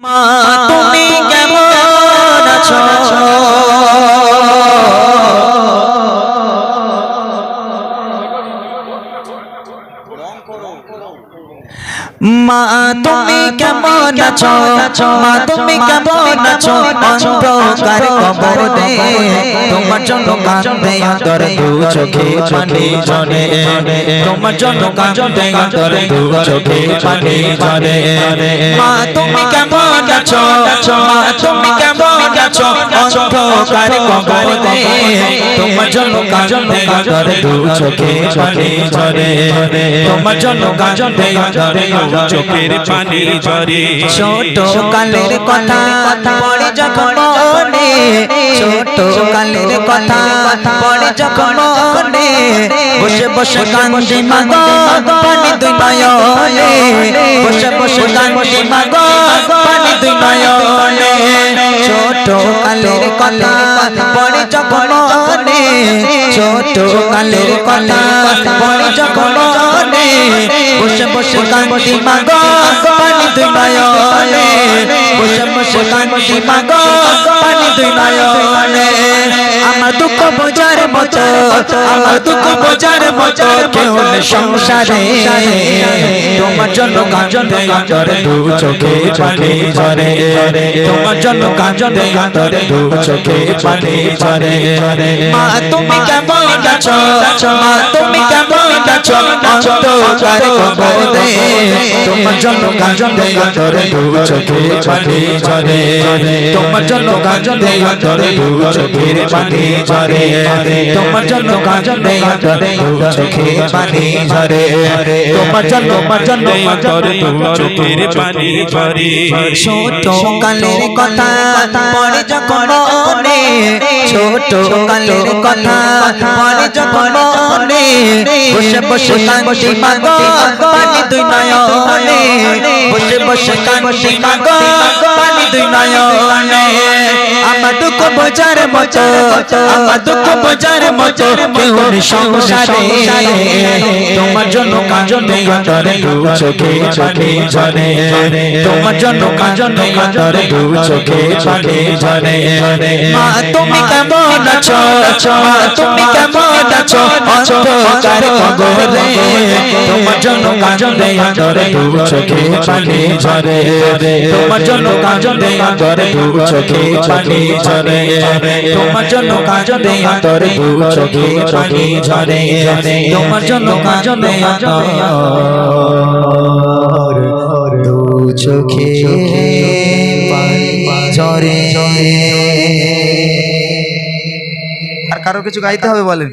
মা, তুমি কেমন আছো? মা, তুমি কেমন আছো? মা, তুমি কেমন আছো? অন্ধকার কবরে তোমার জন্য কাঁদে অন্তর, দু চোখে পানি ঝরে তোমার জন্য কাঁদে অন্তর, দু চোখে পানি ঝরে মা আছো? মা, তুমি কেমন আছো? অন্ধকার কবরে। তোমার জন্য কাঁদে অন্তর দু চোখে পানি ঝরে। তোমার জন্য কাঁদে অন্তর দু চোখের পানি ঝরে। ছোট কালের কথা পড়ে যখন মনে। ছোট কালের কথা পড়ে যখন মনে। বসে বসে কান্দি মাগো, পানি দুই নয়নে বসে বসে কান্দি ছোট কালের কথা পড়ে যখন মনে, ছোট কালের কথা পড়ে যখন মনে, বসে বসে কান্দি মাগো, পানি দুই নয়নে বসে বসে কান্দি মাগো, পানি দুই নয়নে আমার দুঃখ বোঝার মতো দুঃখ বোঝার মতো কেউ নেই সংসারে তোমার জন্য গাজন গাজরে দু চোখে পানি ঝরে তোমার জন্য গাজন গাজরে দু চোখে পানি ঝরে মা তুমি কেমন আছো মা তুমি কেমন আছো অন্ধকার কবরে তোমার জন্য গাজন গাজরে দু চোখে পানি ঝরে তোমার জন্য গাজন গাজরে দু চোখে পানি ঝরে তোমার জন্য গাজন গাজরে দু চোখে পানি ঝরে তোমার জন্য তোমার জন্য চোখের পানি ঝরে ছোট কালের কথা পড়ে যখন মনে ছোট নয়নে আমার দুঃখ বোঝার মতো, আমার দুঃখ বোঝার মতো কেউ সংসারে। তোমার জন্য নেই অন্তরে দু চোখে পানি ঝরে। তোমার জন্য নেই অন্তরে দু চোখে পানি ঝরে। মা, তুমি কেমন আছো? তুমি কেমন আছো? জন্য দু চোখে ঝরে। তোমার জন্য দু চোখে ঝরে। তোমার জন্য দু চোখে ঝরে। তোমার জন্য দু চোখে ঝরে। আর কারও কিছু গাইতে হবে বলেন?